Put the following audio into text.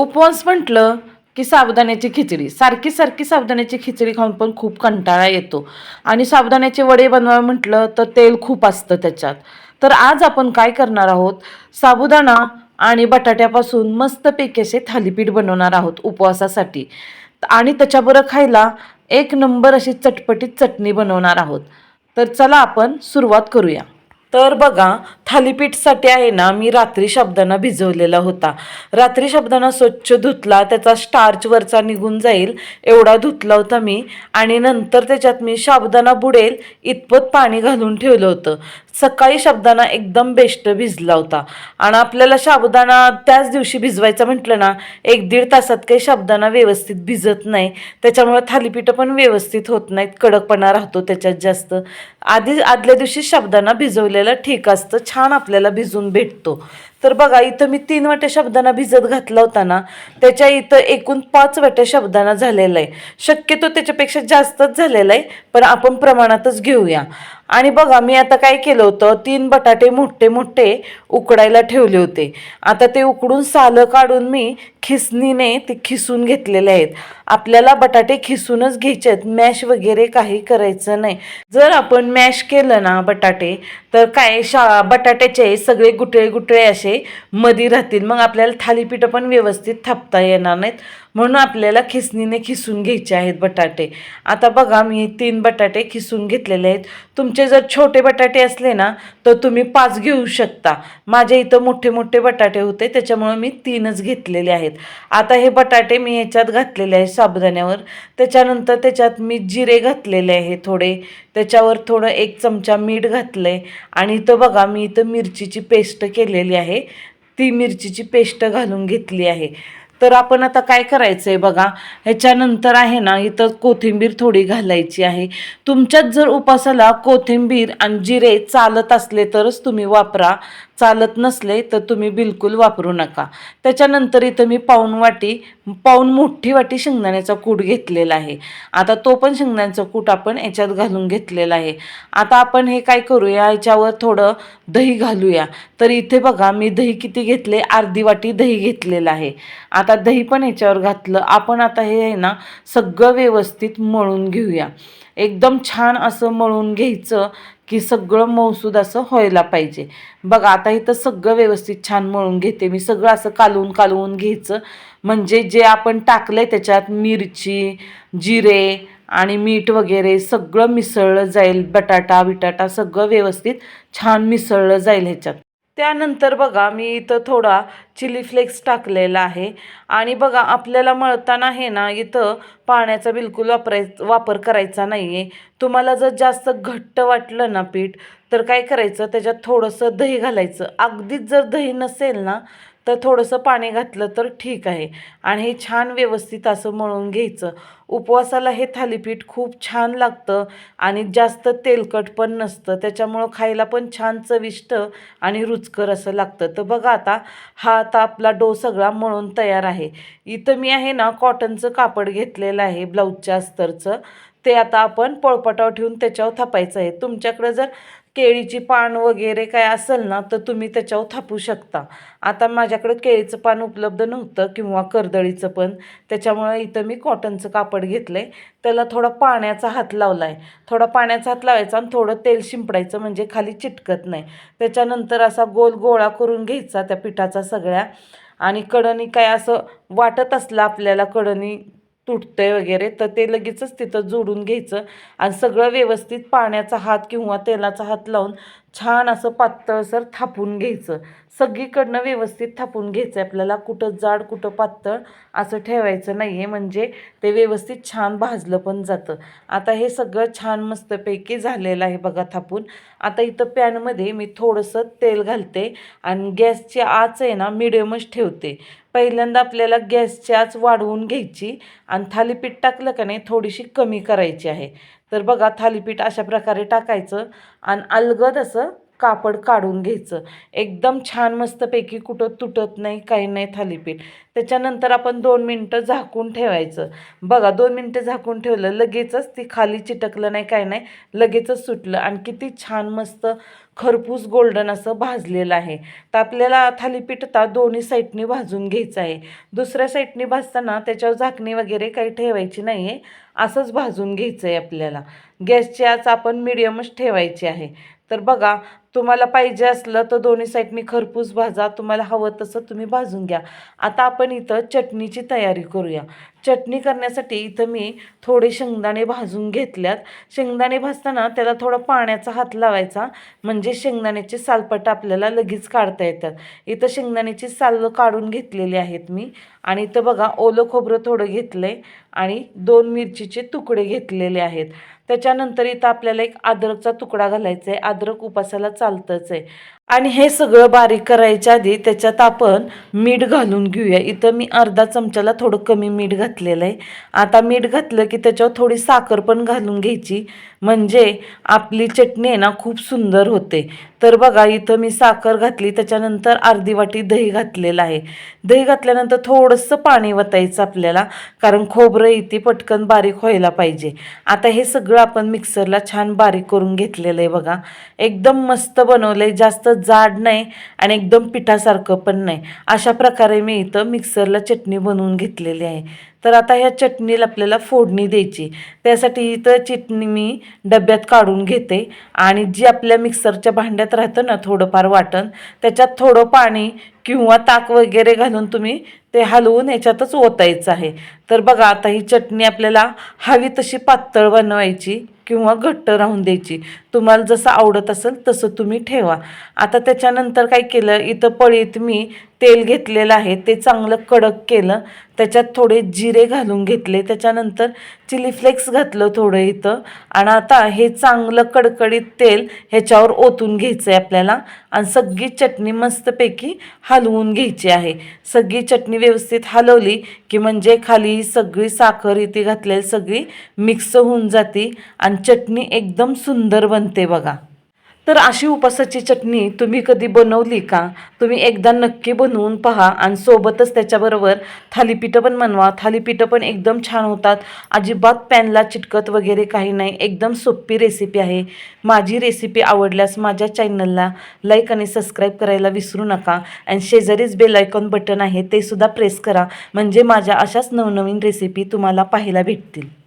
उपवास म्हटलं की साबुदाण्याची खिचडी. सारखी सारखी साबुदाण्याची खिचडी खाऊन पण खूप कंटाळा येतो. आणि साबुदाण्याचे वडे बनवा म्हटलं तर तेल खूप असतं त्याच्यात. तर आज आपण काय करणार आहोत? साबुदाणा आणि बटाट्यापासून मस्तपैकी असे थालीपीठ बनवणार आहोत उपवासासाठी. आणि त्याच्याबरोबर खायला एक नंबर अशी चटपटीत चटणी बनवणार आहोत. तर चला आपण सुरुवात करूया. तर बघा थालीपीठसाठी आहे ना मी रात्री शब्दांना भिजवलेला होता. रात्री शब्दांना स्वच्छ धुतला त्याचा स्टार्च वरचा निघून जाईल एवढा धुतला होता मी. आणि नंतर त्याच्यात मी शाबदाना बुडेल इतपत पाणी घालून ठेवलं होतं. सकाळी शब्दांना एकदम बेस्ट भिजला होता. आणि आपल्याला साबुदाणा त्याच दिवशी भिजवायचा म्हटलं ना एक दीड तासात काही शब्दांना व्यवस्थित भिजत नाही. त्याच्यामुळे थालीपीठं पण व्यवस्थित होत नाहीत कडकपणा राहतो त्याच्यात जास्त. आधी आदल्या दिवशी शब्दांना भिजवलेलं ठीक असतं छान छान आपल्याला भिजून भेटतो. तर बघा इथं मी तीन वाट्या शब्दांना भिजत घातला होता ना त्याच्या इथं एकूण पाच वाट्या शब्दांना झालेला आहे. शक्यतो त्याच्यापेक्षा जास्तच झालेला आहे पण आपण प्रमाणातच घेऊया. आणि बघा मी आता काय केलं होतं? तीन बटाटे मोठे मोठे उकडायला ठेवले होते. आता ते उकडून सालं काढून मी खिसणीने ते खिसून घेतलेले आहेत. आपल्याला बटाटे खिसूनच घ्यायचे आहेत. मॅश वगैरे काही करायचं नाही. जर आपण मॅश केलं ना बटाटे तर काय शा बटाट्याचे सगळे गुटळे गुटळे असे मधी राहतील. मग आपल्याला थालीपीठं पण व्यवस्थित थापता येणार नाहीत. म्हणून आपल्याला खिसणीने खिसून घ्यायचे आहेत बटाटे. आता बघा मी तीन बटाटे खिसून घेतलेले आहेत. तुमच्या तुमचे जर छोटे बटाटे असले ना तर तुम्ही पाच घेऊ शकता. माझ्या इथं मोठे मोठे बटाटे होते त्याच्यामुळे मी तीनच घेतलेले आहेत. आता हे बटाटे मी ह्याच्यात घातलेले आहे साबुदाण्यावर. त्याच्यानंतर त्याच्यात मी जिरे घातलेले आहे थोडे. त्याच्यावर थोडं एक चमचा मीठ घातलं आहे आणि इथं बघा मी इथं मिरचीची पेस्ट केलेली आहे. ती मिरचीची पेस्ट घालून घेतली आहे. तर आपण आता काय करायचं आहे बघा? ह्याच्यानंतर आहे ना इथं कोथिंबीर थोडी घालायची आहे. तुमच्यात जर उपासाला कोथिंबीर आणि जिरे चालत असले तरच तुम्ही वापरा. चालत नसले तर तुम्ही बिलकुल वापरू नका. त्याच्यानंतर इथं मी पाऊन वाटी पाऊन मोठी वाटी शेंगदाण्याचा कूट घेतलेला आहे. आता तो पण शेंगदाण्याचा कूट आपण याच्यात घालून घेतलेला आहे. आता आपण हे काय करूया? याच्यावर थोडं दही घालूया. तर इथे बघा मी दही किती घेतले? अर्धी वाटी दही घेतलेलं आहे. आता दही पण याच्यावर घातलं. आपण आता हे आहे ना सगळं व्यवस्थित मळून घेऊया. एकदम छान असं मळून घ्यायचं. की सगळं मौसूद असं व्हायला पाहिजे. बघा आता इथं सगळं व्यवस्थित छान मळून घेते. मी सगळं असं कालवून कालवून घ्यायचं. म्हणजे जे आपण टाकलंय त्याच्यात मिरची जिरे आणि मीठ वगैरे सगळं मिसळलं जाईल. बटाटा बिटाटा सगळं व्यवस्थित छान मिसळलं जाईल ह्याच्यात. त्यानंतर बघा मी इथं थोडा चिली फ्लेक्स टाकलेला आहे. आणि बघा आपल्याला मळताना हे ना इथं पाण्याचा बिलकुल वापराय वापर करायचा नाही आहे तुम्हाला जर जास्त घट्ट वाटलं ना पीठ तर काय करायचं? त्याच्यात थोडंसं दही घालायचं. अगदीच जर दही नसेल ना तर थोडंसं पाणी घातलं तर ठीक आहे. आणि हे छान व्यवस्थित असं मळून घ्यायचं. उपवासाला हे थालीपीठ खूप छान लागतं आणि जास्त तेलकट पण नसतं. त्याच्यामुळं खायला पण छान चविष्ट आणि रुचकर असं लागतं. तर बघा आता हा आता आपला डो सगळा मळून तयार आहे. इथं मी आहे ना कॉटनचं कापड घेतलेलं आहे ब्लाऊजच्या अस्तरचं. ते आता आपण पळपटाव ठेवून त्याच्यावर थापायचं आहे. तुमच्याकडे जर केळीची पान वगैरे काय असेल ना तर तुम्ही त्याच्यावर थापू शकता. आता माझ्याकडं केळीचं पान उपलब्ध नव्हतं किंवा कर्दळीचं पण. त्याच्यामुळं इथं मी कॉटनचं कापड घेतलं आहे त्याला थोडा पाण्याचा हात लावला आहे थोडा पाण्याचा हात लावायचा आणि थोडं तेल शिंपडायचं म्हणजे खाली चिटकत नाही. त्याच्यानंतर असा गोल गोळा करून घ्यायचा त्या पिठाचा सगळ्या. आणि कडणी काय असं वाटत असलं आपल्याला कडणी तुटतंय वगैरे तर ते लगेचच तिथं जोडून घ्यायचं. आणि सगळं व्यवस्थित पाण्याचा हात किंवा तेलाचा हात लावून छान असं पातळसर थापून घ्यायचं. सगळीकडनं व्यवस्थित थापून घ्यायचं आहे आपल्याला. कुठं जाड कुठं पातळ असं ठेवायचं नाही आहे म्हणजे ते व्यवस्थित छान भाजलं पण जातं. आता हे सगळं छान मस्तपैकी झालेलं आहे बघा थापून. आता इथं पॅनमध्ये मी थोडंसं तेल घालते. आणि गॅसची आच आहे ना मिडियमच ठेवते. पहिल्यांदा आपल्याला गॅसची आच वाढवून घ्यायची आणि थालीपीठ टाकलं का नाही थोडीशी कमी करायची आहे. तर बघा थालीपीठ अशा प्रकारे टाकायचं आणि अलगद असं कापड काढून घ्यायचं. एकदम छान मस्तपैकी कुठं तुटत नाही काही नाही थालीपीठ. त्याच्यानंतर आपण दोन मिनटं झाकून ठेवायचं. बघा दोन मिनटं झाकून ठेवलं लगेचच ती खाली चिटकलं नाही काय नाही लगेचच सुटलं. आणि किती छान मस्त खरपूस गोल्डन असं भाजलेलं आहे. तर आपल्याला थालीपीठ आता दोन्ही साईडनी भाजून घ्यायचं आहे. दुसऱ्या साईडनी भाजताना त्याच्यावर झाकणी वगैरे काही ठेवायची नाही आहे असंच भाजून घ्यायचं आहे आपल्याला. गॅसची आज आपण मिडियमच ठेवायची आहे. तर बघा तुम्हाला पाहिजे असलं तर दोन्ही साईडनी खरपूस भाजा तुम्हाला हवं तसं तुम्ही भाजून घ्या. आता आपण इथं चटणीची तयारी करूया. चटणी करण्यासाठी इथं मी थोडे शेंगदाणे भाजून घेतल्यात. शेंगदाणे भाजताना त्याला थोडा पाण्याचा हात लावायचा. म्हणजे शेंगदाण्याचे सालपट आपल्याला लगेच काढता येतात. इथं शेंगदाण्याची साल काढून घेतलेली आहेत मी. आणि इथं बघा ओलं खोबरं थोडं घेतलं आहे आणि दोन मिरचीचे तुकडे घेतलेले आहेत. त्याच्यानंतर इथं आपल्याला एक अद्रकचा तुकडा घालायचा आहे अद्रक उपासाला चालतंच आहे. आणि हे सगळं बारीक करायच्या आधी त्याच्यात आपण मीठ घालून घेऊया. इथं मी अर्धा चमच्याला थोडं कमी मीठ घातलेलं आहे. आता मीठ घातलं की त्याच्यावर थोडी साखर पण घालून घ्यायची. म्हणजे आपली चटणी आहे ना खूप सुंदर होते. तर बघा इथं मी साखर घातली त्याच्यानंतर अर्धी वाटी दही घातलेलं आहे. दही घातल्यानंतर थोडंसं पाणी वतायचं आपल्याला कारण खोबरं इथे पटकन बारीक व्हायला पाहिजे. आता हे सगळं आपण मिक्सरला छान बारीक करून घेतलेलं आहे बघा. एकदम मस्त बनवलं आहे जास्त जाड नाही आणि एकदम पिठासारखं पण नाही. अशा प्रकारे मी इथं मिक्सरला चटणी बनवून घेतलेली आहे. तर आता ह्या चटणीला आपल्याला फोडणी द्यायची. त्यासाठी इथं चटणी मी डब्यात काढून घेते. आणि जी आपल्या मिक्सरच्या भांड्यात राहतं ना थोडंफार वाटण त्याच्यात थोडं पाणी किंवा ताक वगैरे घालून तुम्ही ते हलवून याच्यातच ओतायचं आहे. तर बघा आता ही चटणी आपल्याला हवी तशी पातळ बनवायची किंवा घट्ट राहून द्यायची. तुम्हाला जसं आवडत असेल तसं तुम्ही ठेवा. आता त्याच्यानंतर काय केलं इथं पळीत मी तेल घेतलेलं आहे ते चांगलं कडक केलं त्याच्यात थोडे जिरे घालून घेतले त्याच्यानंतर चिली फ्लेक्स घातलं थोडं इथं. आणि आता हे चांगलं कडकडीत तेल ह्याच्यावर ओतून घ्यायचं आहे आपल्याला. आणि सगळी चटणी मस्तपैकी हलवून घ्यायची आहे. सगळी चटणी व्यवस्थित हलवली की म्हणजे खाली सगळी साखर इथे घातलेली सगळी मिक्स होऊन जाते आणि चटणी एकदम सुंदर बनते बघा. तर अशी उपासाची चटणी तुम्ही कधी बनवली का? तुम्ही एकदा नक्की बनवून पहा आणि सोबतच त्याच्याबरोबर थालीपीठं पण बनवा. थालीपीठं पण एकदम छान होतात. अजिबात पॅनला चिटकत वगैरे काही नाही. एकदम सोपी रेसिपी आहे. माझी रेसिपी आवडल्यास माझ्या चॅनलला लाईक आणि सबस्क्राईब करायला विसरू नका. आणि शेजारीच बेलायकॉन बटन आहे ते सुद्धा प्रेस करा. म्हणजे माझ्या अशाच नवनवीन रेसिपी तुम्हाला पाहायला भेटतील.